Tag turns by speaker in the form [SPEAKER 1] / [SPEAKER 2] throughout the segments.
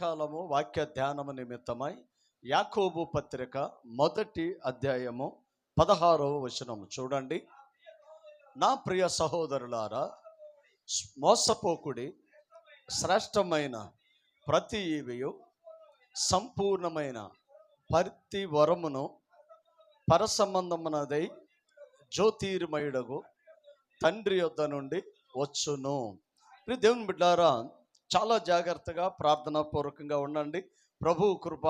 [SPEAKER 1] సాయంకాలము వాక్య ధ్యానము నిమిత్తమై యాకోబు పత్రిక మొదటి అధ్యాయము పదహారవ వచనము. చూడండి. నా ప్రియ సహోదరులారా మోసపోకుడి శ్రేష్టమైన ప్రతి ఈవియు సంపూర్ణమైన ప్రతి వరమును పరసంబంధమునదై జ్యోతిర్మయుడగు తండ్రి యొద్ద నుండి వచ్చును. దేవుని బిడ్డారా చాలా జాగ్రత్తగా ప్రార్థనా పూర్వకంగా ఉండండి. ప్రభు కృప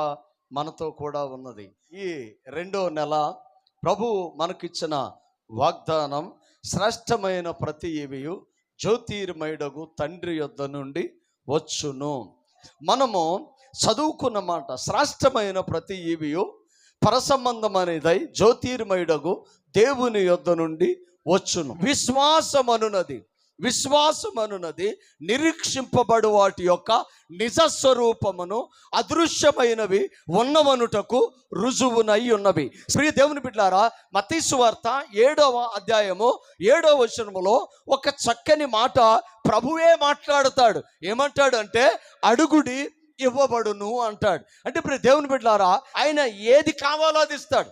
[SPEAKER 1] మనతో కూడా ఉన్నది. ఈ రెండో నెల ప్రభు మనకిచ్చిన వాగ్దానం శ్రేష్టమైన ప్రతి ఇవియు జ్యోతిర్మయుడగు తండ్రి యొద్ద నుండి వచ్చును. మనము చదువుకున్న మాట శ్రేష్టమైన ప్రతి ఇవియు పరసంబంధం అనేదై జ్యోతిర్మయుడగు దేవుని యొద్ద నుండి వచ్చును. విశ్వాసమనున్నది విశ్వాసమనున్నది నిరీక్షింపబడు వాటి యొక్క నిజ స్వరూపమును అదృశ్యమైనవి ఉన్నవనుటకు రుజువునై ఉన్నవి. శ్రీ దేవుని బిడ్డారా మతీసు వార్త ఏడవ అధ్యాయము ఏడవ వచనములో ఒక చక్కని మాట ప్రభువే మాట్లాడతాడు. ఏమంటాడు అంటే అడుగుడి ఇవ్వబడును అంటాడు. అంటే ఇప్పుడు దేవుని బిడ్డారా ఆయన ఏది కావాలో అది ఇస్తాడు.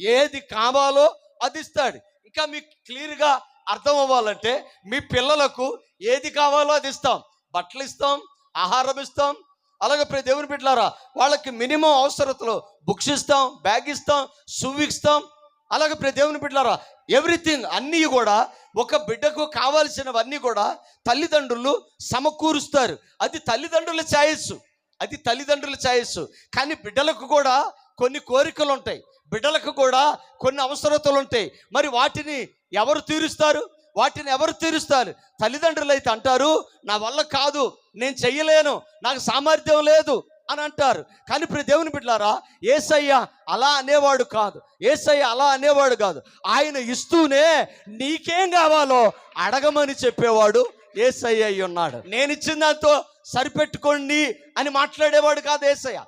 [SPEAKER 1] ఏది కావాలో అది ఇస్తాడు. ఇంకా మీకు క్లియర్గా అర్థం అవ్వాలంటే మీ పిల్లలకు ఏది కావాలో అది ఇస్తాం. బట్టలు ఇస్తాం ఆహారం ఇస్తాం. అలాగే ప్రతి దేవుని బిడ్డలారా వాళ్ళకి మినిమం అవసరతలు బుక్స్ ఇస్తాం బ్యాగ్ ఇస్తాం షూ ఇస్తాం. అలాగే ప్రతి దేవుని బిడ్డలారా ఎవ్రీథింగ్ అన్నీ కూడా ఒక బిడ్డకు కావాల్సినవన్నీ కూడా తల్లిదండ్రులు సమకూరుస్తారు. అది తల్లిదండ్రుల ఛాయస్సు అది తల్లిదండ్రుల ఛాయస్సు కానీ బిడ్డలకు కూడా కొన్ని కోరికలు ఉంటాయి బిడ్డలకు కూడా కొన్ని అవసరతలు ఉంటాయి. మరి వాటిని ఎవరు తీరుస్తారు? వాటిని ఎవరు తీరుస్తారు? తల్లిదండ్రులు అయితే అంటారు నా వల్ల కాదు నేను చెయ్యలేను నాకు సామర్థ్యం లేదు అని అంటారు. కానీ ఇప్పుడు దేవుని బిడ్డలారా ఏసయ్య అలా అనేవాడు కాదు. ఏసయ్య అలా అనేవాడు కాదు. ఆయన ఇస్తూనే నీకేం కావాలో అడగమని చెప్పేవాడు ఏసయ్య అయి ఉన్నాడు. నేను ఇచ్చిన దాంతో సరిపెట్టుకోండి అని మాట్లాడేవాడు కాదు ఏసయ్య.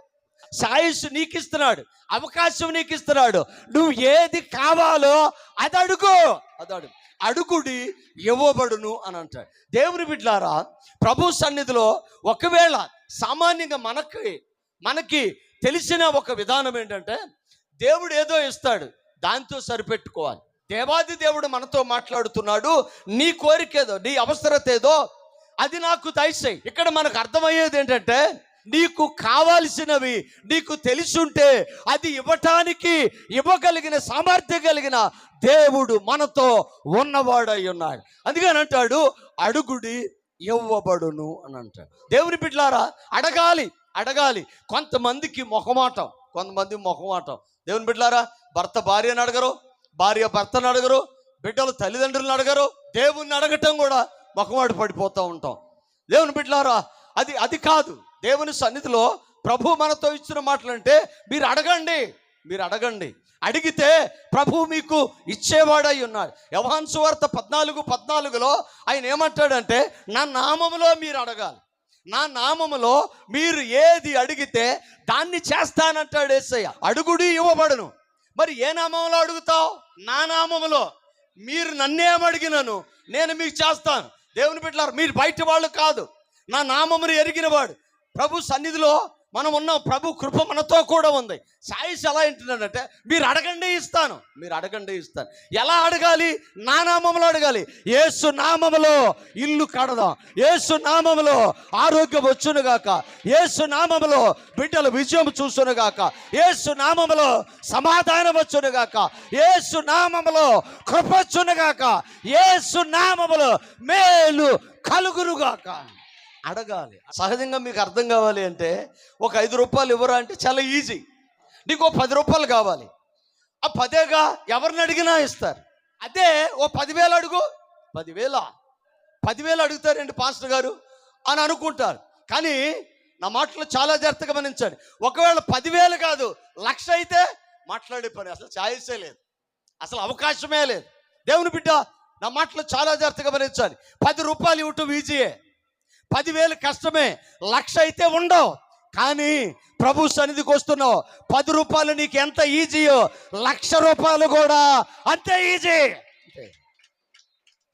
[SPEAKER 1] సాయస్సు నీకు ఇస్తున్నాడు అవకాశం నీకు ఇస్తున్నాడు నువ్వు ఏది కావాలో అది అడుగు. అది అడుగు. అడుగుడి ఇవ్వబడును అని అంటాడు. దేవుని బిడ్లారా ప్రభు సన్నిధిలో ఒకవేళ సామాన్యంగా మనకి మనకి తెలిసిన ఒక విధానం ఏంటంటే దేవుడు ఏదో ఇస్తాడు దాంతో సరిపెట్టుకోవాలి. దేవాది దేవుడు మనతో మాట్లాడుతున్నాడు నీ కోరిక ఏదో నీ అవసరత ఏదో అది నాకు దయచేయి ఇక్కడ మనకు అర్థమయ్యేది ఏంటంటే నీకు కావాల్సినవి నీకు తెలిసుంటే అది ఇవ్వటానికి ఇవ్వగలిగిన సామర్థ్యం కలిగిన దేవుడు మనతో ఉన్నవాడై ఉన్నాడు. అందుకని అంటాడు అడుగుడి ఇవ్వబడును అని అంటాడు. దేవుని బిడ్లారా అడగాలి అడగాలి. కొంతమందికి మొహమాటం కొంతమంది మొహమాటం. దేవుని బిడ్లారా భర్త భార్యను అడగరు భార్య భర్తను అడగరు బిడ్డలు తల్లిదండ్రులను అడగరు దేవుణ్ణి అడగటం కూడా మొహమాట పడిపోతూ ఉంటాం. దేవుని బిడ్డలారా అది అది కాదు. దేవుని సన్నిధిలో ప్రభు మనతో ఇచ్చిన మాటలు అంటే మీరు అడగండి మీరు అడగండి. అడిగితే ప్రభు మీకు ఇచ్చేవాడై ఉన్నాడు యవహాన్ సువార్త పద్నాలుగు పద్నాలుగులో ఆయన ఏమంటాడంటే నా నామములో మీరు అడగాలి. నా నామములో మీరు ఏది అడిగితే దాన్ని చేస్తానంటాడు ఏసయ్య. అడుగుడి ఇవ్వబడును. మరి ఏ నామంలో అడుగుతావు? నా నామములో. మీరు నన్నేమడిగినను నేను మీకు చేస్తాను. దేవుని బిడ్డలారు మీరు బయట వాళ్ళు కాదు. నా నామమును ఎరిగినవాడు. ప్రభు సన్నిధిలో మనం ఉన్నాం ప్రభు కృప మనతో కూడా ఉంది. సాయిస్ ఎలా ఏంటంటే మీరు అడగండి ఇస్తాను. మీరు అడగండి ఇస్తాను. ఎలా అడగాలి? నా నామములో అడగాలి. ఏసు నామములో ఇల్లు కడదాం. ఏసు నామములో ఆరోగ్యం వచ్చునుగాక. ఏసు నామములో బిడ్డలు విజయం చూసునుగాక. ఏసు నామములో సమాధానం వచ్చునుగాక. ఏసు నామములో కృప వచ్చునుగాక. ఏసు నామములో మేలు కలుగునుగాక. అడగాలి. సహజంగా మీకు అర్థం కావాలి అంటే ఒక ఐదు రూపాయలు ఇవ్వరా అంటే చాలా ఈజీ. నీకు ఓ పది రూపాయలు కావాలి. ఆ పదేగా ఎవరిని అడిగినా ఇస్తారు. అదే ఓ పదివేలు అడుగు. పదివేల? పదివేలు అడుగుతారండి పాస్టర్ గారు? అని అనుకుంటారు. కానీ నా మాటలు చాలా జాగ్రత్తగా గమనించండి. ఒకవేళ పదివేలు కాదు లక్ష అయితే మాట్లాడే పని అసలు ఛాయిసే లేదు. అసలు అవకాశమే లేదు. దేవుని బిడ్డ నా మాటలు చాలా జాగ్రత్తగా గమనించాలి పది రూపాయలు ఇవ్వటం ఈజీయే పదివేలు కష్టమే లక్ష అయితే ఉండవు. కానీ ప్రభు సన్నిధికి వస్తున్నావు. పది రూపాయలు నీకు ఎంత ఈజీయో లక్ష రూపాయలు కూడా అంతే ఈజీ.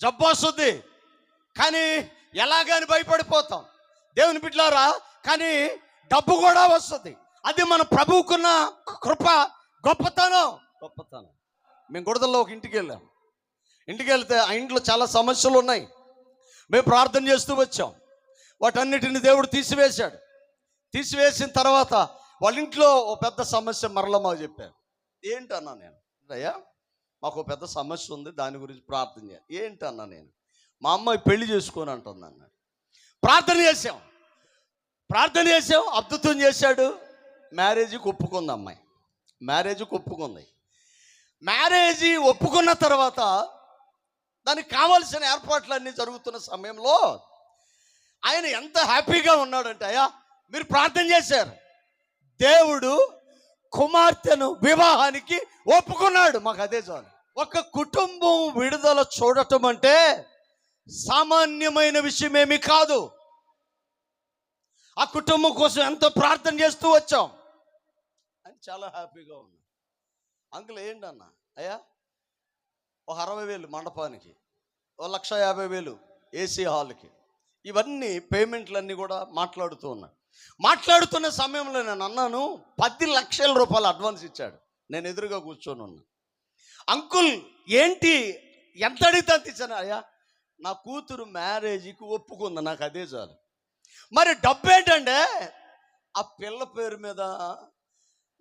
[SPEAKER 1] జబ్బు వస్తుంది. కానీ ఎలాగని భయపడిపోతాం. దేవుని బిడ్డలారా కానీ డబ్బు కూడా వస్తుంది. అది మన ప్రభువుకున్న కృప గొప్పతనం. గొప్పతనం. మేము గుడదల్లో ఒక ఇంటికి వెళ్ళాం. ఇంటికి వెళ్తే ఆ ఇంట్లో చాలా సమస్యలు ఉన్నాయి. మేము ప్రార్థన చేస్తూ వచ్చాం. వాటన్నిటిని దేవుడు తీసివేశాడు. తీసివేసిన తర్వాత వాళ్ళ ఇంట్లో ఓ పెద్ద సమస్య మరల మాకు చెప్పారు. ఏంటన్నా నేను? అయ్యా మాకు పెద్ద సమస్య ఉంది దాని గురించి ప్రార్థన చేయాలి. ఏంటన్నా నేను? మా అమ్మాయి పెళ్ళి చేసుకొని అంటుంది అన్నాడు. ప్రార్థన చేసాం ప్రార్థన చేసాం అద్భుతం చేశాడు. మ్యారేజ్కి ఒప్పుకుంది అమ్మాయి. మ్యారేజ్కి ఒప్పుకుంది. మ్యారేజీ ఒప్పుకున్న తర్వాత దానికి కావాల్సిన ఏర్పాట్లన్నీ జరుగుతున్న సమయంలో ఆయన ఎంత హ్యాపీగా ఉన్నాడంటే అయ్యా మీరు ప్రార్థన చేశారు. దేవుడు కుమార్తెను వివాహానికి ఒప్పుకున్నాడు. మాకు అదే చాలు. ఒక కుటుంబం విడుదల చూడటం అంటే సామాన్యమైన విషయం ఏమీ కాదు. ఆ కుటుంబం కోసం ఎంతో ప్రార్థన చేస్తూ వచ్చాం. అని చాలా హ్యాపీగా ఉన్నాం అంకుల్ ఏంటన్న అయ్యా ఒక అరవై వేలు మండపానికి ఒక లక్ష యాభై వేలు ఏసీ హాల్కి. ఇవన్నీ పేమెంట్లన్నీ కూడా మాట్లాడుతూ ఉన్నా. మాట్లాడుతున్న సమయంలో నేను అన్నాను పది లక్షల రూపాయలు అడ్వాన్స్ ఇచ్చాడు. నేను ఎదురుగా కూర్చొని ఉన్నా. అంకుల్ ఏంటి? ఎంత అడిగితే అంత ఇచ్చాను. అయ్యా నా కూతురు మ్యారేజ్కి ఒప్పుకుంది. నాకు అదే చాలు. మరి డబ్బు ఏంటంటే ఆ పిల్ల పేరు మీద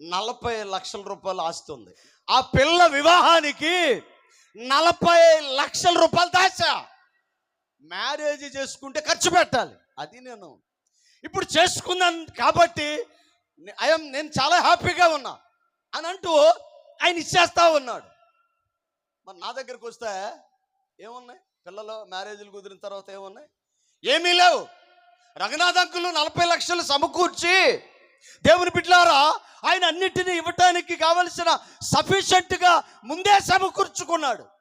[SPEAKER 1] నలభై లక్షల రూపాయలు ఆస్తుంది ఆ పిల్ల వివాహానికి నలభై లక్షల రూపాయలు దాచా. మ్యారేజ్ చేసుకుంటే ఖర్చు పెట్టాలి. అది నేను. ఇప్పుడు చేసుకున్నాను కాబట్టి ఐఎమ్ నేను చాలా హ్యాపీగా ఉన్నా అని అంటూ ఆయన ఇచ్చేస్తా ఉన్నాడు. మరి నా దగ్గరకు వస్తే ఏమున్నాయి? పిల్లలు మ్యారేజ్లు కుదిరిన తర్వాత ఏమున్నాయి? ఏమీ లేవు. రఘునాథ్ అంకులు నలభై లక్షలు సమకూర్చి దేవుని బిడ్లారా ఆయన అన్నిటినీ ఇవ్వటానికి కావలసిన సఫిషియెంట్గా ముందే సమకూర్చుకున్నాడు.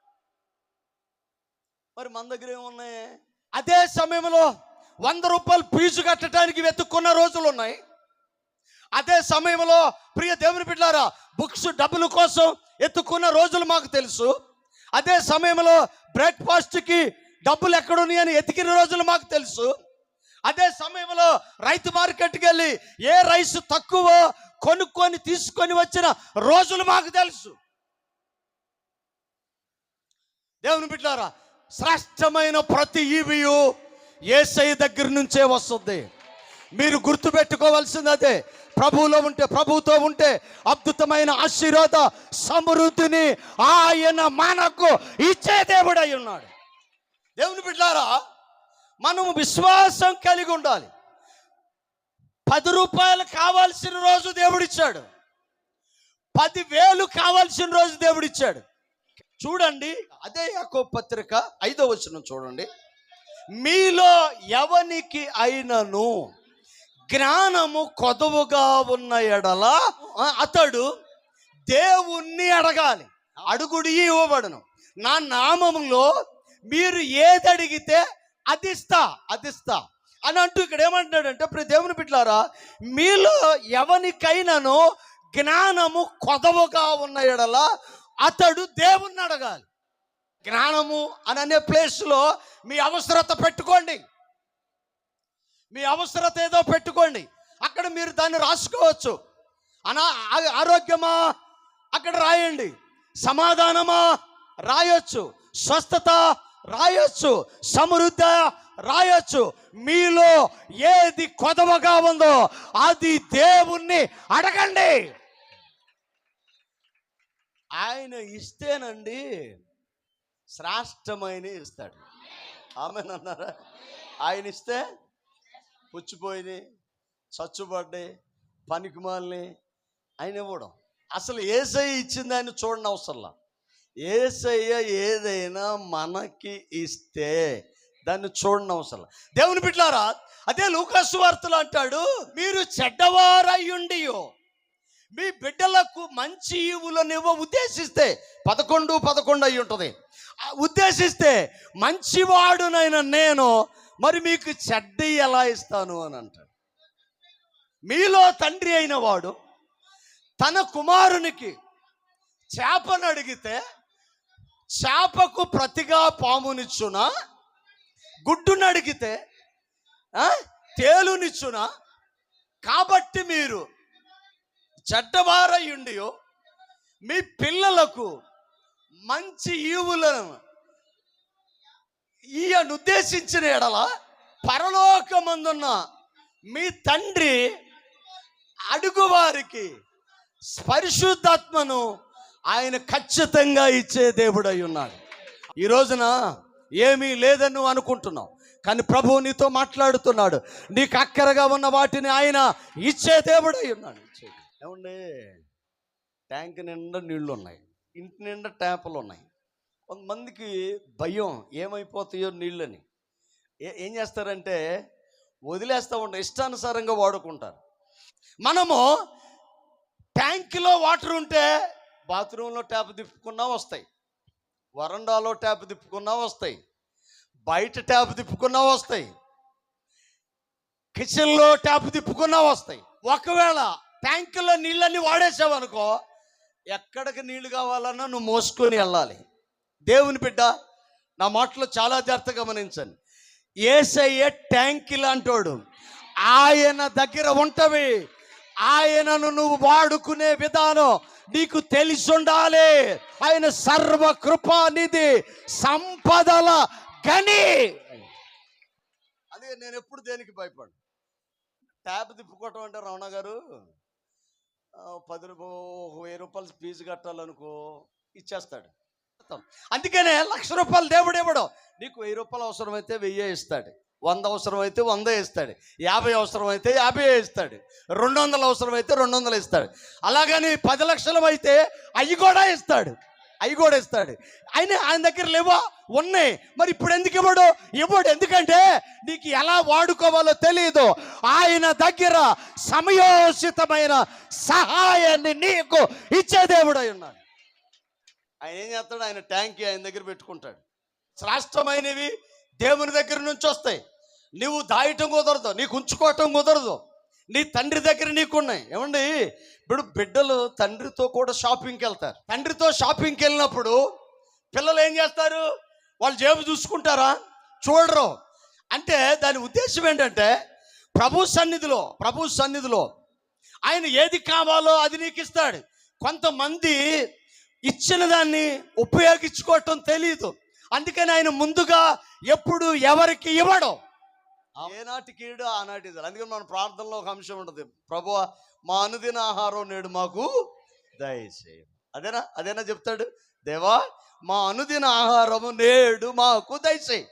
[SPEAKER 1] మరి మన దగ్గర ఏమున్నాయి? అదే సమయంలో వంద రూపాయలు ఫీజు కట్టడానికి వెతుక్కున్న రోజులు ఉన్నాయి. అదే సమయంలో ప్రియ దేవుని బిడ్డారా బుక్స్ డబ్బుల కోసం ఎత్తుకున్న రోజులు మాకు తెలుసు. అదే సమయంలో బ్రేక్ఫాస్ట్కి డబ్బులు ఎక్కడున్నాయని ఎతికిన రోజులు మాకు తెలుసు. అదే సమయంలో రైతు మార్కెట్కి వెళ్ళి ఏ రైస్ తక్కువ కొనుక్కొని తీసుకొని వచ్చిన రోజులు మాకు తెలుసు. దేవుని బిడ్డారా శ్రేష్టమైన ప్రతి ఈవియు ఏసై దగ్గర నుంచే వస్తుంది. మీరు గుర్తుపెట్టుకోవాల్సింది అదే. ప్రభువులో ఉంటే ప్రభువుతో ఉంటే అద్భుతమైన ఆశీర్వాద సమృద్ధిని ఆయన మనకు ఇచ్చే దేవుడై ఉన్నాడు. దేవుని బిడ్డారా మనము విశ్వాసం కలిగి ఉండాలి. పది రూపాయలు కావాల్సిన రోజు దేవుడిచ్చాడు. పదివేలు కావాల్సిన రోజు దేవుడిచ్చాడు. చూడండి అదే యాకో పత్రిక ఐదో వచనం చూడండి. మీలో ఎవనికి అయినను జ్ఞానము కొదవుగా ఉన్న ఎడల అతడు దేవుణ్ణి అడగాలి అడుగుడి ఇవ్వబడను. నా నామములో మీరు ఏది అడిగితే అదిస్తా అదిస్తా అని అంటూ ఇక్కడ ఏమంటున్నాడంటే ప్రతి దేవుని పిట్లారా మీలో ఎవనికైనాను జ్ఞానము కొదవగా ఉన్న ఎడల అతడు దేవుణ్ణి అడగాలి. జ్ఞానము అని అనే ప్లేస్లో మీ అవసరత పెట్టుకోండి. మీ అవసరత ఏదో పెట్టుకోండి. అక్కడ మీరు దాన్ని రాసుకోవచ్చు. అనా ఆరోగ్యమా? అక్కడ రాయండి. సమాధానమా? రాయొచ్చు. స్వస్థత? రాయొచ్చు. సమృద్ధి? రాయొచ్చు. మీలో ఏది కొదవగా ఉందో అది దేవుణ్ణి అడగండి. ఆయన ఇస్తేనండి శ్రాష్టమైన ఇస్తాడు. ఆమెనన్నారా? ఆయన ఇస్తే పుచ్చిపోయినాయి చచ్చుబడ్డాయి పనికిమాలని ఆయన ఇవ్వడం. అసలు ఏసయ్య ఇచ్చింది ఆయన చూడని అవసరంలా. ఏసయ్య ఏదైనా మనకి ఇస్తే దాన్ని చూడని అవసరం దేవుని బిడ్డారా అదే లూకాసు వార్తలు అంటాడు మీరు చెడ్డవారయ్యుండియో మీ బిడ్డలకు మంచి ఈవులనివ్వ ఉద్దేశిస్తే పదకొండు పదకొండు అయి ఉంటుంది. ఉద్దేశిస్తే మంచివాడునైన నేను మరి మీకు చెడ్డ ఎలా ఇస్తాను అని అంటాడు. మీలో తండ్రి అయిన వాడు తన కుమారునికి చేపను అడిగితే చేపకు ప్రతిగా పామునిచ్చునా గుడ్డును అడిగితే తేలునిచ్చునా కాబట్టి మీరు చెడ్డవారయ్యుండి మీ పిల్లలకు మంచి ఈవులను ఈయన ఉద్దేశించిన ఎడల పరలోకమందున్న మీ తండ్రి అడుగువారికి పరిశుద్ధాత్మను ఆయన ఖచ్చితంగా ఇచ్చే దేవుడై ఉన్నాడు ఈ రోజున ఏమీ లేదని నువ్వు అనుకుంటున్నావు కానీ ప్రభువు నీతో మాట్లాడుతున్నాడు. నీకు అక్కరగా ఉన్న వాటిని ఆయన ఇచ్చే దేవుడై ఉన్నాడు ఏమండి? ట్యాంక్ నిండా నీళ్ళు ఉన్నాయి ఇంటి నిండా ట్యాపులు ఉన్నాయి కొంతమందికి భయం ఏమైపోతాయో నీళ్ళని. ఏ ఏం చేస్తారంటే వదిలేస్తూ ఉంటారు. ఇష్టానుసారంగా వాడుకుంటారు. మనము ట్యాంక్లో వాటర్ ఉంటే బాత్రూంలో ట్యాప్ తిప్పుకున్నా వస్తాయి. వరండాలో ట్యాప్ తిప్పుకున్నా వస్తాయి. బయట ట్యాప్ తిప్పుకున్నా వస్తాయి. కిచెన్లో ట్యాప్ తిప్పుకున్నా వస్తాయి. ఒకవేళ ట్యాంకులో నీళ్ళన్నీ వాడేసావనుకో ఎక్కడికి నీళ్ళు కావాలన్నా నువ్వు మోసుకొని వెళ్ళాలి. దేవుని బిడ్డ నా మాటలో చాలా జాగ్రత్త గమనించండి. ఏసయ్య ట్యాంక్ లాంటోడు ఆయన దగ్గర ఉంటవి. ఆయనను నువ్వు వాడుకునే విధానం నీకు తెలిసి ఉండాలి. ఆయన సర్వ కృపానిధి సంపదల గని. అదే నేను ఎప్పుడు దేనికి భయపడు ట్యాబ్ తిప్పుకోవటం అంటే రమణ గారు పది రూపాయలు ఒక వెయ్యి రూపాయలు ఫీజు కట్టాలనుకో ఇచ్చేస్తాడు. అందుకనే లక్ష రూపాయలు దేవుడు ఇవ్వడు. నీకు వెయ్యి రూపాయలు అవసరమైతే వెయ్యే ఇస్తాడు. వంద అవసరమైతే వంద ఇస్తాడు. యాభై అవసరమైతే యాభై ఇస్తాడు. రెండు వందలు అవసరం అయితే రెండు వందలు ఇస్తాడు. అలాగని పది లక్షలు అయితే అవి కూడా ఇస్తాడు. అవి కూడా ఇస్తాడు. ఆయన ఆయన దగ్గర లేవా? ఉన్నాయి. మరి ఇప్పుడు ఎందుకు ఇవ్వడు? ఇవ్వడు ఎందుకంటే నీకు ఎలా వాడుకోవాలో తెలియదు ఆయన దగ్గర సమయోచితమైన సహాయాన్ని నీకు ఇచ్చే దేవుడు అయి ఉన్నాడు. ఆయన ఏం చేస్తాడు? ఆయన ట్యాంక్ ఆయన దగ్గర పెట్టుకుంటాడు. శ్రేష్టమైనవి దేవుని దగ్గర నుంచి వస్తాయి. నువ్వు దాయటం కుదరదు. నీకు ఉంచుకోవటం కుదరదు. నీ తండ్రి దగ్గర నీకున్నాయి. ఏమండి? ఇప్పుడు బిడ్డలు తండ్రితో కూడా షాపింగ్కి వెళ్తారు. తండ్రితో షాపింగ్కి వెళ్ళినప్పుడు పిల్లలు ఏం చేస్తారు? వాళ్ళు జేబు చూసుకుంటారా? చూడరు. అంటే దాని ఉద్దేశం ఏంటంటే ప్రభు సన్నిధిలో ప్రభు సన్నిధిలో ఆయన ఏది కావాలో అది నీకు ఇస్తాడు. కొంతమంది ఇచ్చిన దాన్ని ఉపయోగించుకోవటం తెలియదు అందుకని ఆయన ముందుగా ఎప్పుడు ఎవరికి ఇవ్వడం. ఏనాటి కీడు ఆనాటి అందుకని మన ప్రార్థనలో ఒక అంశం ఉంటుంది. ప్రభు మా అనుదిన ఆహారం నేడు మాకు దయచేయ. అదేనా? అదేనా చెప్తాడు? దేవా మా అనుదిన ఆహారము నేడు మాకు దయచేయి.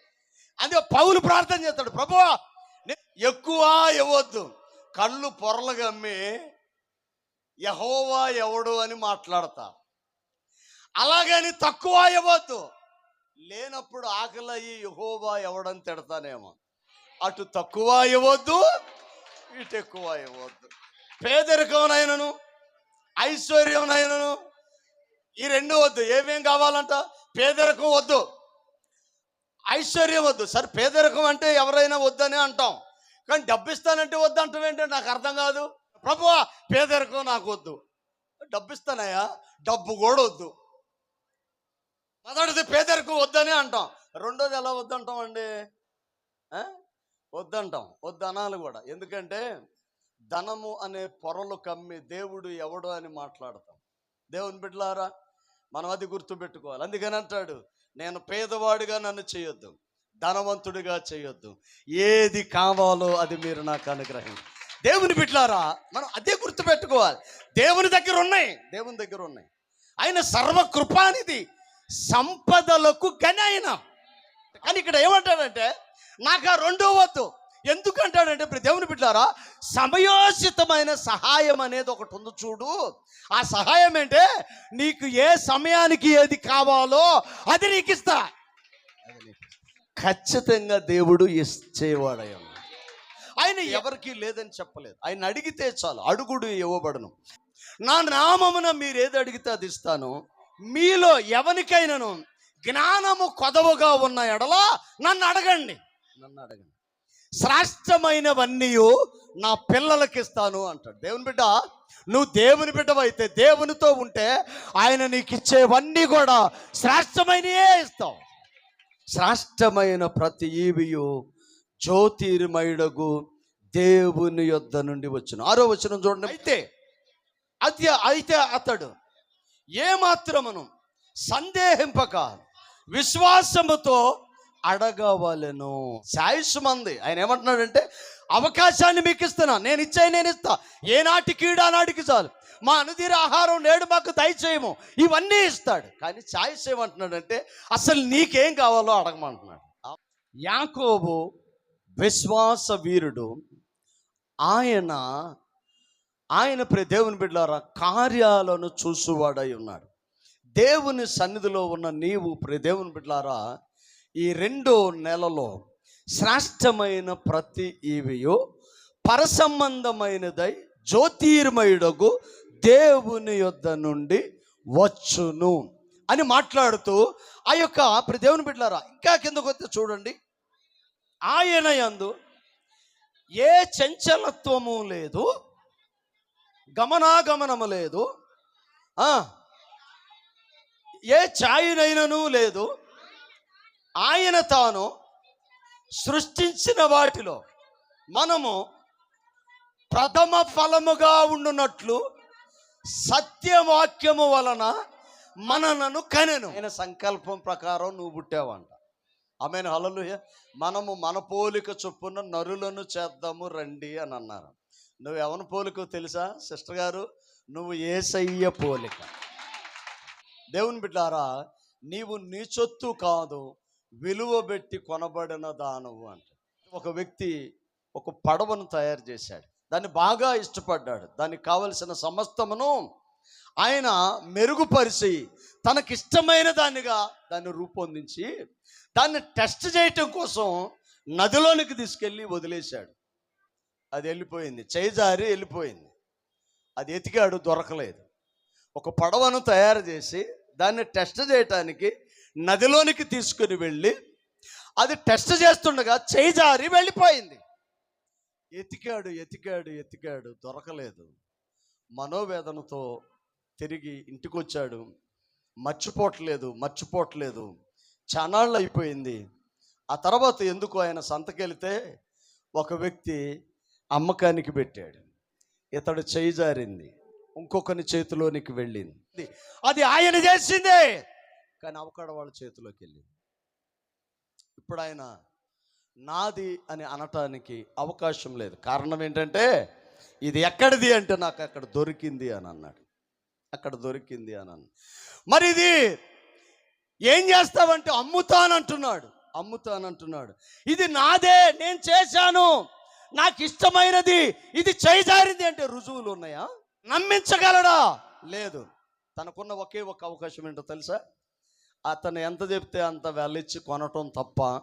[SPEAKER 1] అందుకే పౌలు ప్రార్థన చేస్తాడు. ప్రభు ఎక్కువ ఇవ్వద్దు. కళ్ళు పొరలు గమ్మి యహోవా ఎవడు అని మాట్లాడతా. అలాగని తక్కువ ఇవ్వద్దు. లేనప్పుడు ఆకలి అయ్యి యహోవా ఎవడని తిడతానేమో. అటు తక్కువ ఇవ్వద్దు ఇటు ఎక్కువ ఇవ్వద్దు పేదరికంనైనను ఐశ్వర్యంనైనను ఈ రెండు వద్దు. ఏమేం కావాలంట? పేదరికం వద్దు. ఐశ్వర్యం వద్దు. సరే పేదరికం అంటే ఎవరైనా వద్దని అంటాం. కానీ డబ్బు ఇస్తానంటే వద్దు అంటాం ఏంటంటే నాకు అర్థం కాదు. ప్రభువా పేదరికం నాకు వద్దు. డబ్బు ఇస్తానయ్యా డబ్బు కూడా వద్దు. మొదటిది పేదరికం వద్దని అంటాం. రెండోది ఎలా వద్దంటాం అండి వద్దంటాం వద్దు అనాలి కూడా. ఎందుకంటే ధనము అనే పొరలు కమ్మి దేవుడు ఎవడు అని మాట్లాడతాం. దేవుని బిడ్డలారా మనం అది గుర్తుపెట్టుకోవాలి. అందుకని అంటాడు నేను పేదవాడిగా నన్ను చేయొద్దు ధనవంతుడిగా చేయొద్దు. ఏది కావాలో అది మీరు నాకు అనుగ్రహం దేవుని బిడ్డలారా మనం అదే గుర్తుపెట్టుకోవాలి. దేవుని దగ్గర ఉన్నాయి దేవుని దగ్గర ఉన్నాయి. ఆయన సర్వకృపానిది సంపదలకు గని ఆయన కానీ ఇక్కడ ఏమంటాడంటే నాకు ఆ రెండో వద్దు. ఎందుకంటాడంటే ఇప్పుడు దేవుని బిడ్డారా సమయోచితమైన సహాయం అనేది ఒకటి ఉంది చూడు. ఆ సహాయం ఏంటే నీకు ఏ సమయానికి ఏది కావాలో అది నీకు ఇస్తా. ఖచ్చితంగా దేవుడు ఇచ్చేవాడై. ఆయన ఎవరికి లేదని చెప్పలేదు. ఆయన అడిగితే చాలు అడుగుడు ఇవ్వబడును. నా నామమున మీరు ఏది అడిగితే అది ఇస్తాను. మీలో ఎవరికైనాను జ్ఞానము కొదవగా ఉన్న ఎడల నన్ను అడగండి. నన్ను అడగండి. శ్రేష్టమైనవన్నీ నా పిల్లలకి ఇస్తాను అంటాడు. దేవుని బిడ్డ నువ్వు దేవుని బిడ్డవైతే దేవునితో ఉంటే ఆయన నీకు ఇచ్చేవన్నీ కూడా శ్రేష్టమైనయే ఇస్తావు. శ్రేష్టమైన ప్రతి ఈవియు జ్యోతిర్మయుడగు దేవుని యొద్ద నుండి వచ్చును. ఆరో వచనం చూడండి. అయితే అది అయితే అతడు ఏమాత్రమును సందేహింపక విశ్వాసముతో అడగవలెను. శాయుష్మంది ఆయన ఏమంటున్నాడంటే అవకాశాన్ని మీకు ఇస్తున్నా. నేను ఇచ్చాయి నేను ఇస్తా. ఏనాటి కీడా నాటికి చాలు. మా అనుదీర ఆహారం నేడు మాకు దయచేయము. ఇవన్నీ ఇస్తాడు. కానీ ఛాయిస్ ఏమంటున్నాడంటే అసలు నీకేం కావాలో అడగమంటున్నాడు. యాకోబు విశ్వాస వీరుడు. ఆయన ఆయన ప్రే దేవుని బిడ్డారా కార్యాలను చూసువాడై ఉన్నాడు. దేవుని సన్నిధిలో ఉన్న నీవు ప్రే దేవుని బిడ్డారా ఈ రెండో నెలలో శ్రేష్టమైన ప్రతి ఈవియు పరసంబంధమైనదై జ్యోతిర్మయుడగు దేవుని యొద్ద నుండి వచ్చును అని మాట్లాడుతూ ఆ యొక్క ప్రి దేవుని బిడ్డారా ఇంకా కిందకు వస్తే చూడండి. ఆయన యందు ఏ చంచలత్వము లేదు గమనాగమనము లేదు ఏ ఛాయినైనను లేదు ఆయన తాను సృష్టించిన వాటిలో మనము ప్రథమ ఫలముగా ఉండునట్లు సత్యవాక్యము వలన మనలను కనెను. ఆయన సంకల్పం ప్రకారం నువ్వు పుట్టావంట. ఆమెను హలలుయ మనము మన పోలిక చొప్పున నరులను చేద్దాము రండి అని అన్నారు. నువ్వు ఎవరి పోలిక తెలుసా సిస్టర్ గారు? నువ్వు ఏసయ్య పోలిక. దేవుని బిడ్డారా నీవు నీ చొత్తు కాదు విలువ పెట్టి కొనబడిన దానవు అంట. ఒక వ్యక్తి ఒక పడవను తయారు చేశాడు. దాన్ని బాగా ఇష్టపడ్డాడు. దానికి కావలసిన సమస్తమును ఆయన మెరుగుపరిచి తనకిష్టమైన దానిగా దాన్ని రూపొందించి దాన్ని టెస్ట్ చేయటం కోసం నదిలోనికి తీసుకెళ్ళి వదిలేశాడు. అది వెళ్ళిపోయింది. చేజారి వెళ్ళిపోయింది. అది ఎతికాడు దొరకలేదు. ఒక పడవను తయారు చేసి దాన్ని టెస్ట్ చేయటానికి నదిలోనికి తీసుకుని వెళ్ళి అది టెస్ట్ చేస్తుండగా చేయి జారి వెళ్ళిపోయింది. ఎతికాడు ఎతికాడు ఎతికాడు దొరకలేదు. మనోవేదనతో తిరిగి ఇంటికి వచ్చాడు మర్చిపోవట్లేదు మర్చిపోవట్లేదు. చానాళ్ళు అయిపోయింది. ఆ తర్వాత ఎందుకు ఆయన సంతకెళ్తే ఒక వ్యక్తి అమ్మకానికి పెట్టాడు. ఇతడు చేయి జారింది. ఇంకొకని చేతిలోనికి వెళ్ళింది. అది ఆయన చేసిందే. కానీ అవకాడ వాళ్ళ చేతిలోకి వెళ్ళింది ఇప్పుడు ఆయన నాది అని అనటానికి అవకాశం లేదు. కారణం ఏంటంటే ఇది ఎక్కడిది అంటే నాకు అక్కడ దొరికింది అని అన్నాడు. అక్కడ దొరికింది అని అన్నాడు. మరి ఇది ఏం చేస్తావంటే అమ్ముతానంటున్నాడు. అమ్ముతానంటున్నాడు. ఇది నాదే నేను చేశాను. నాకు ఇష్టమైనది ఇది చేయజారింది అంటే రుజువులు ఉన్నాయా? నమ్మించగలడా? లేదు. తనకున్న ఒకే ఒక అవకాశం ఏంటో తెలుసా? అతను ఎంత చెప్తే అంత వెళ్ళిచ్చి కొనటం తప్ప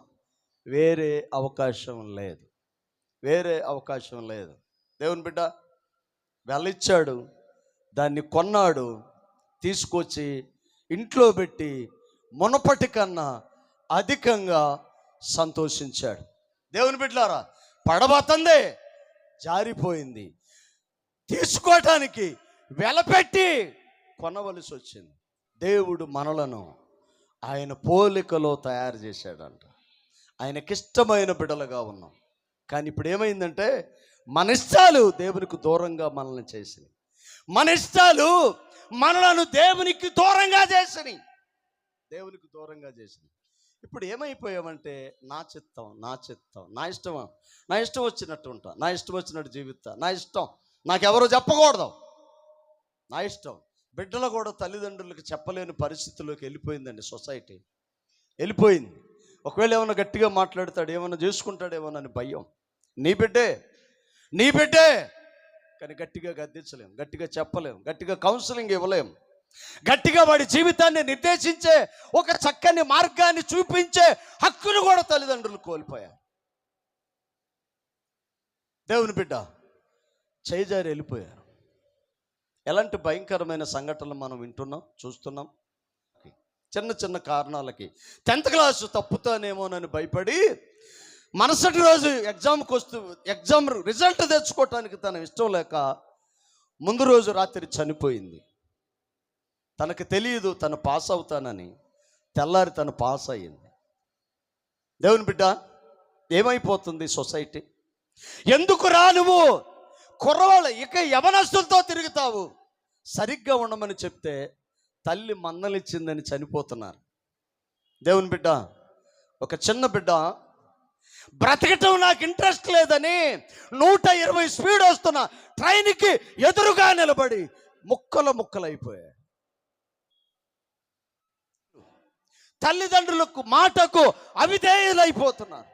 [SPEAKER 1] వేరే అవకాశం లేదు. వేరే అవకాశం లేదు. దేవుని బిడ్డ వెళ్ళిచ్చాడు దాన్ని కొన్నాడు తీసుకొచ్చి ఇంట్లో పెట్టి మునపటి కన్నా అధికంగా సంతోషించాడు. దేవుని బిడ్డలారా పడబోతందే జారిపోయింది. తీసుకోవటానికి వెలపెట్టి కొనవలసి వచ్చింది దేవుడు మనలను ఆయన పోలికలో తయారు చేశాడంట. ఆయనకిష్టమైన బిడలుగా ఉన్నాం. కానీ ఇప్పుడు ఏమైందంటే మన ఇష్టాలు దేవునికి దూరంగా మనల్ని చేసినాయి. మన ఇష్టాలు మనలను దేవునికి దూరంగా చేసినాయి. దేవునికి దూరంగా చేసినాయి. ఇప్పుడు ఏమైపోయామంటే నా చిత్తం నా చిత్తం నా ఇష్టం నా ఇష్టం వచ్చినట్టు ఉంటా నా ఇష్టం వచ్చినట్టు జీవిస్తా నా ఇష్టం నాకెవరో చెప్పకూడదు. నా ఇష్టం బిడ్డలు కూడా తల్లిదండ్రులకు చెప్పలేని పరిస్థితుల్లోకి వెళ్ళిపోయిందండి సొసైటీ. వెళ్ళిపోయింది. ఒకవేళ ఏమైనా గట్టిగా మాట్లాడతాడు ఏమైనా చేసుకుంటాడేమో అని భయం. నీ బిడ్డే నీ బిడ్డే! కానీ గట్టిగా గద్దించలేం గట్టిగా చెప్పలేం గట్టిగా కౌన్సిలింగ్ ఇవ్వలేం. గట్టిగా వాడి జీవితాన్ని నిర్దేశించే ఒక చక్కని మార్గాన్ని చూపించే హక్కును కూడా తల్లిదండ్రులు కోల్పోయారు. దేవుని బిడ్డ చేజారి వెళ్ళిపోయారు. ఎలాంటి భయంకరమైన సంఘటనలు మనం వింటున్నాం చూస్తున్నాం? చిన్న చిన్న కారణాలకి. టెన్త్ క్లాస్ తప్పుతానేమోనని భయపడి మరుసటి రోజు ఎగ్జామ్కి వస్తూ ఎగ్జామ్ రిజల్ట్ తెచ్చుకోవటానికి తన ఇష్టం లేక ముందు రోజు రాత్రి చనిపోయింది. తనకు తెలియదు తను పాస్ అవుతానని. తెల్లారి తను పాస్ అయ్యింది. దేవుని బిడ్డ ఏమైపోతుంది సొసైటీ? ఎందుకు రా నువ్వు కుర్రవాళ్ళు ఇక యవనస్తులతో తిరుగుతావు. సరిగ్గా ఉండమని చెప్తే తల్లి మన్నలిచ్చిందని చనిపోతున్నారు. దేవుని బిడ్డ ఒక చిన్న బిడ్డ బ్రతకటం నాకు ఇంట్రెస్ట్ లేదని నూట ఇరవై స్పీడ్ వస్తున్న ట్రైన్కి ఎదురుగా నిలబడి ముక్కలు ముక్కలైపోయాయి. తల్లిదండ్రులకు మాటకు అవిధేయులైపోతున్నారు.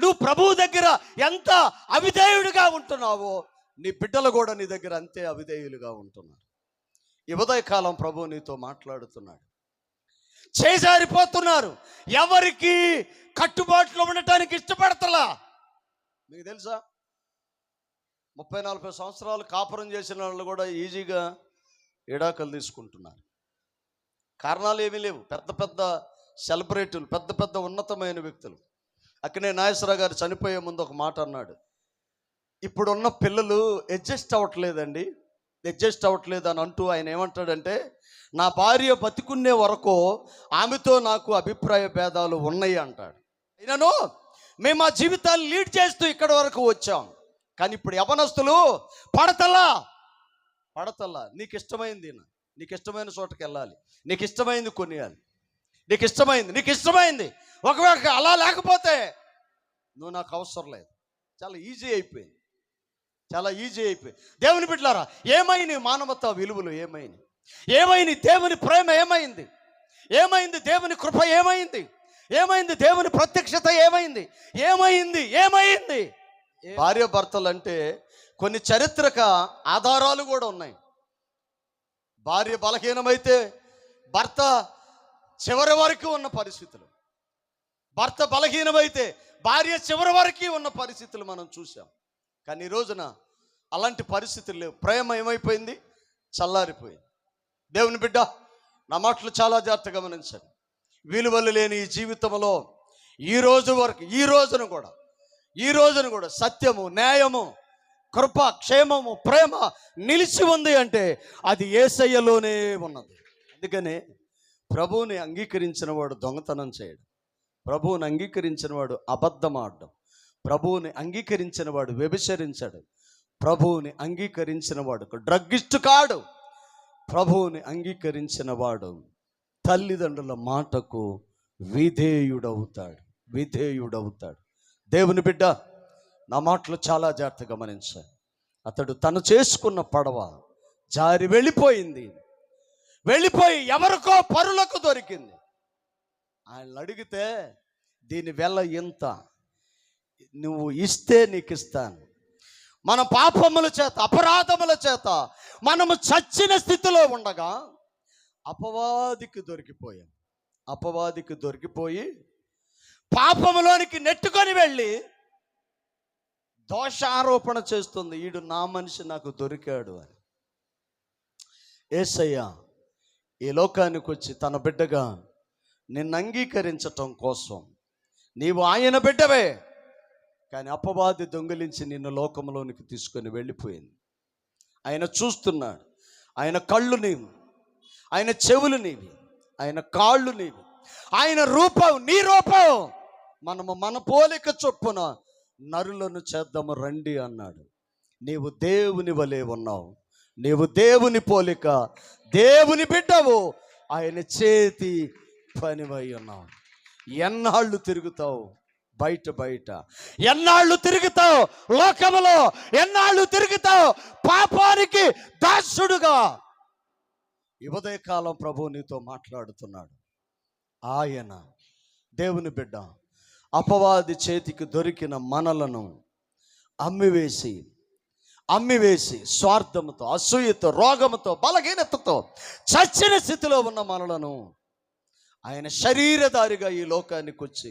[SPEAKER 1] నువ్వు ప్రభువు దగ్గర ఎంత అవిధేయుడిగా ఉంటున్నావో నీ బిడ్డలు కూడా నీ దగ్గర అంతే అవిధేయులుగా ఉంటున్నారు. ఈ ఉదయకాలం ప్రభు నీతో మాట్లాడుతున్నాడు. చేజారిపోతున్నారు. ఎవరికి కట్టుబాటులో ఉండటానికి ఇష్టపడతలా? మీకు తెలుసా? ముప్పై నలభై సంవత్సరాలు కాపురం చేసిన వాళ్ళు కూడా ఈజీగా ఏడాకలు తీసుకుంటున్నారు. కారణాలు ఏమీ లేవు. పెద్ద పెద్ద సెలబ్రిటీలు పెద్ద పెద్ద ఉన్నతమైన వ్యక్తులు. అక్కనే నాగేశ్వరరావు గారు చనిపోయే ముందు ఒక మాట అన్నాడు. ఇప్పుడున్న పిల్లలు అడ్జస్ట్ అవ్వట్లేదండి. అడ్జస్ట్ అవ్వట్లేదు అని అంటూ ఆయన ఏమంటాడంటే నా భార్య బతికునే వరకు ఆమెతో నాకు అభిప్రాయ భేదాలు ఉన్నాయి అంటాడు. అయినను మేము మా జీవితాన్ని లీడ్ చేస్తూ ఇక్కడ వరకు వచ్చాం. కానీ ఇప్పుడు యవనస్తులు పడతలా పడతలా నీకు ఇష్టమైంది నీకు ఇష్టమైన చోటకి వెళ్ళాలి నీకు ఇష్టమైంది కొనియాలి నీకు ఇష్టమైంది నీకు ఇష్టమైంది ఒకవేళ అలా లేకపోతే నువ్వు నాకు అవసరం లేదు. చాలా ఈజీ అయిపోయింది. చాలా ఈజీ అయిపోయింది. దేవుని బిడ్డలారా ఏమైంది మానవత విలువలు ఏమైంది? ఏమైంది దేవుని ప్రేమ ఏమైంది? ఏమైంది దేవుని కృప ఏమైంది? ఏమైంది దేవుని ప్రత్యక్షత ఏమైంది? ఏమైంది? ఏమైంది? భార్య భర్తలు అంటే కొన్ని చరిత్రక ఆధారాలు కూడా ఉన్నాయి. భార్య బలహీనమైతే భర్త చివరి వరకు ఉన్న పరిస్థితులు. భర్త బలహీనమైతే భార్య చివరి వరకు ఉన్న పరిస్థితులు మనం చూసాం కానీ ఈ రోజున అలాంటి పరిస్థితులు లేవు. ప్రేమ ఏమైపోయింది? చల్లారిపోయింది. దేవుని బిడ్డ నా మాటలు చాలా జాగ్రత్తగా గమనించండి. విలువలు లేని ఈ జీవితంలో ఈ రోజు వరకు ఈ రోజున కూడా ఈ రోజున కూడా సత్యము న్యాయము కృప క్షేమము ప్రేమ నిలిచి ఉంది అంటే అది ఏసయ్యలోనే ఉన్నది. అందుకనే ప్రభువుని అంగీకరించిన వాడు దొంగతనం చేయడం ప్రభువుని అంగీకరించిన వాడు అబద్ధం ఆడడం ప్రభువుని అంగీకరించిన వాడు వ్యభిచరించడం ప్రభువుని అంగీకరించిన వాడు డ్రగ్గిస్ట్ కాడు. ప్రభువుని అంగీకరించిన వాడు తల్లిదండ్రుల మాటకు విధేయుడవుతాడు. విధేయుడవుతాడు. దేవుని బిడ్డ నా మాటలు చాలా జాగ్రత్తగా గమనించాలి అతడు తను చేసుకున్న పడవ జారి వెళ్ళిపోయింది. వెళ్ళిపోయి ఎవరికో పరులకు దొరికింది. ఆయన అడిగితే దీని వెల ఇంత నువ్వు ఇస్తే నీకు ఇస్తాను మన పాపముల చేత అపరాధముల చేత మనము చచ్చిన స్థితిలో ఉండగా అపవాదికి దొరికిపోయాం. అపవాదికి దొరికిపోయి పాపములోనికి నెట్టుకొని వెళ్ళి దోషారోపణ చేస్తుంది. ఈడు నా మనిషి నాకు దొరికాడు అని. ఏసయ్య ఈ లోకానికి వచ్చి తన బిడ్డగా నిన్ను అంగీకరించటం కోసం నీవు ఆయన బిడ్డవే. కానీ అపవాది దొంగిలించి నిన్ను లోకంలోనికి తీసుకొని వెళ్ళిపోయింది. ఆయన చూస్తున్నాడు. ఆయన కళ్ళు నీవు. ఆయన చెవులు నీవి. ఆయన కాళ్ళు నీవి. ఆయన రూపం నీ రూపం. మనము మన పోలిక చొప్పున నరులను చేద్దాము రండి అన్నాడు. నీవు దేవుని వలె ఉన్నావు. నీవు దేవుని పోలిక దేవుని బిడ్డవు. ఆయన చేతి పనివై ఉన్నావు. ఎన్నాళ్ళు తిరుగుతావు? బయట బయట. ఎన్నాళ్ళు తిరుగుతావు లోకములో? ఎన్నాళ్ళు తిరుగుతావు? పాపానికి దాసుడుగా. ఈ ఉదయకాలం ప్రభు నీతో మాట్లాడుతున్నాడు. ఆయన దేవుని బిడ్డ అపవాది చేతికి దొరికిన మనలను అమ్మివేసి అమ్మివేసి స్వార్థముతో అసూయతో రోగముతో బలహీనతతో చచ్చిన స్థితిలో ఉన్న మనలను ఆయన శరీరధారిగా ఈ లోకానికి వచ్చి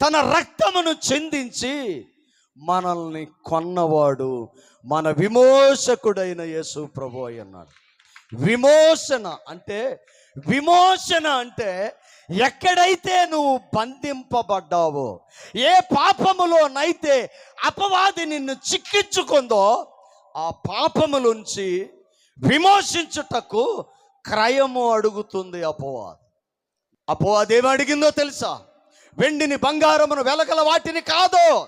[SPEAKER 1] తన రక్తమును చెందించి మనల్ని కొన్నవాడు మన విమోచకుడైన యేసు ప్రభు అన్నాడు విమోచన అంటే విమోచన అంటే ఎక్కడైతే నువ్వు బంధింపబడ్డావో ఏ పాపములోనైతే అపవాది నిన్ను చిక్కించుకుందో ఆ పాపములోంచి విమోచించుటకు క్రయము అడుగుతుంది అపవాది. అపవాది ఏమి అడిగిందో తెలుసా? వెండిని బంగారమును వెలగల వాటిని కాదు.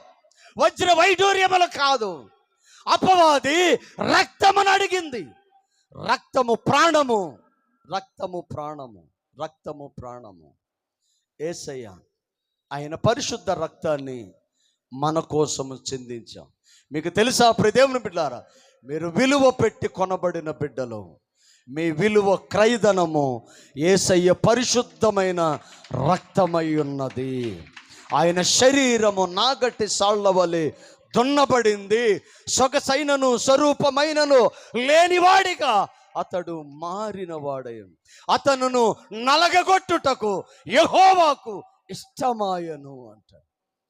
[SPEAKER 1] వజ్ర వైడూర్యములు కాదు. అపవాది రక్తమును అడిగింది. రక్తము ప్రాణము. రక్తము ప్రాణము. రక్తము ప్రాణము. ఏసయ్య ఆయన పరిశుద్ధ రక్తాన్ని మన కోసము చిందించాం. మీకు తెలుసా ప్రదేవుని బిడ్డారా? మీరు విలువ పెట్టి కొనబడిన బిడ్డలు. మీ విలువ క్రైదనము ఏసయ్య పరిశుద్ధమైన రక్తమై ఉన్నది. ఆయన శరీరము నాగట్టి సాళ్ళ వలె దున్నబడింది. సొగసైనను స్వరూపమైనను లేనివాడిగా అతడు మారినవాడయం అతనును నలగగొట్టుటకు యహోవాకు ఇష్టమాయను అంట.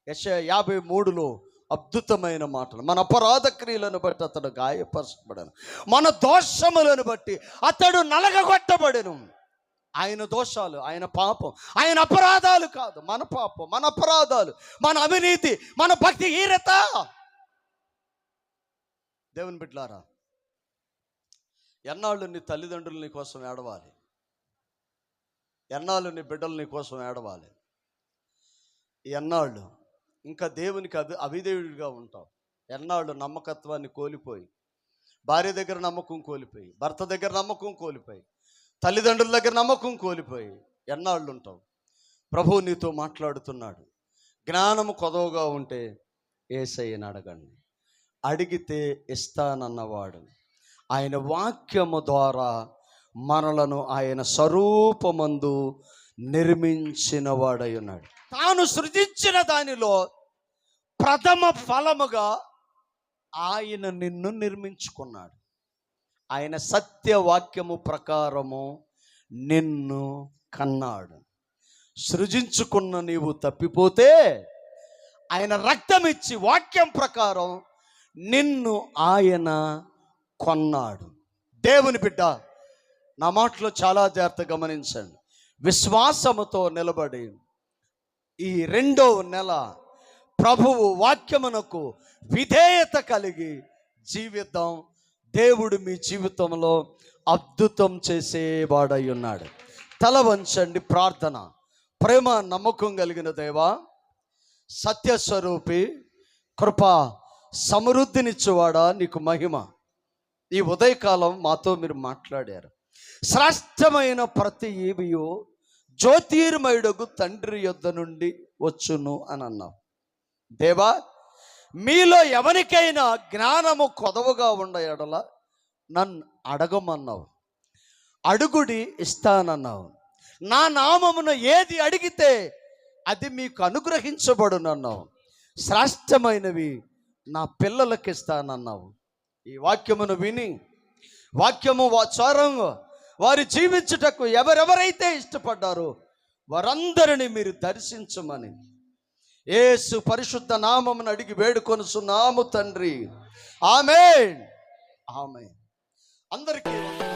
[SPEAKER 1] యశ యాభై మూడులో అద్భుతమైన మాటలు. మన అపరాధ క్రియలను బట్టి అతడు గాయపరచబడను. మన దోషములను బట్టి అతడు నలగగొట్టబడెను. ఆయన దోషాలు ఆయన పాపం ఆయన అపరాధాలు కాదు. మన పాపం మన అపరాధాలు మన అవినీతి మన భక్తి హీరత దేవుని బిడ్లారా ఎన్నాళ్ళు నీ తల్లిదండ్రులు నీ కోసం ఏడవాలి? ఎన్నాళ్ళు నీ బిడ్డలు నీ కోసం ఏడవాలి? ఎన్నాళ్ళు ఇంకా దేవునికి అవి అవిదేవుడిగా ఉంటావు ఎన్నాళ్ళు నమ్మకత్వాన్ని కోల్పోయి భార్య దగ్గర నమ్మకం కోల్పోయి భర్త దగ్గర నమ్మకం కోల్పోయి తల్లిదండ్రుల దగ్గర నమ్మకం కోల్పోయి ఎన్నాళ్ళు ఉంటావు ప్రభువు నీతో మాట్లాడుతున్నాడు. జ్ఞానము కొదవగా ఉంటే ఏసయ్యని అడగండి. అడిగితే ఇస్తానన్నవాడు. ఆయన వాక్యము ద్వారా మనలను ఆయన స్వరూపమందు నిర్మించినవాడై ఉన్నాడు. తాను సృజించిన దానిలో ప్రథమ ఫలముగా ఆయన నిన్ను నిర్మించుకున్నాడు. ఆయన సత్యవాక్యము ప్రకారము నిన్ను కన్నాడు. సృజించుకున్న నీవు తప్పిపోతే ఆయన రక్తం ఇచ్చి వాక్యం ప్రకారం నిన్ను ఆయన కొన్నాడు. దేవుని బిడ్డ నా మాటలో చాలా జాగ్రత్త గమనించండి. విశ్వాసముతో నిలబడి ఈ రెండో నెల ప్రభువు వాక్యమునకు విధేయత కలిగి జీవితం దేవుడు మీ జీవితంలో అద్భుతం చేసేవాడై ఉన్నాడు తల వంచండి ప్రార్థన. ప్రేమ నమ్మకం కలిగిన దేవా సత్యస్వరూపి కృప సమృద్ధినిచ్చేవాడా నీకు మహిమ. ఈ ఉదయకాలం మాతో మీరు మాట్లాడారు. శ్రేష్టమైన ప్రతి ఏవియో జ్యోతిర్మయుడకు తండ్రి యొద్ద నుండి వచ్చును అని అన్నావు దేవా మీలో ఎవరికైనా జ్ఞానము కొదవగా ఉండ ఎడల నన్ను అడగమన్నావు. అడుగుడి ఇస్తానన్నావు. నా నామమును ఏది అడిగితే అది మీకు అనుగ్రహించబడునన్నావు. శ్రేష్టమైనవి నా పిల్లలకి ఇస్తానన్నావు ఈ వాక్యమును విని వాక్యము వాచారంగా వారి జీవించుటకు ఎవరెవరైతే ఇష్టపడ్డారో వారందరిని మీరు దర్శించమని. ఏసు పరిశుద్ధ నామమును అడిగి వేడుకొనుచున్నాము తండ్రి. ఆమె ఆమె అందరికీ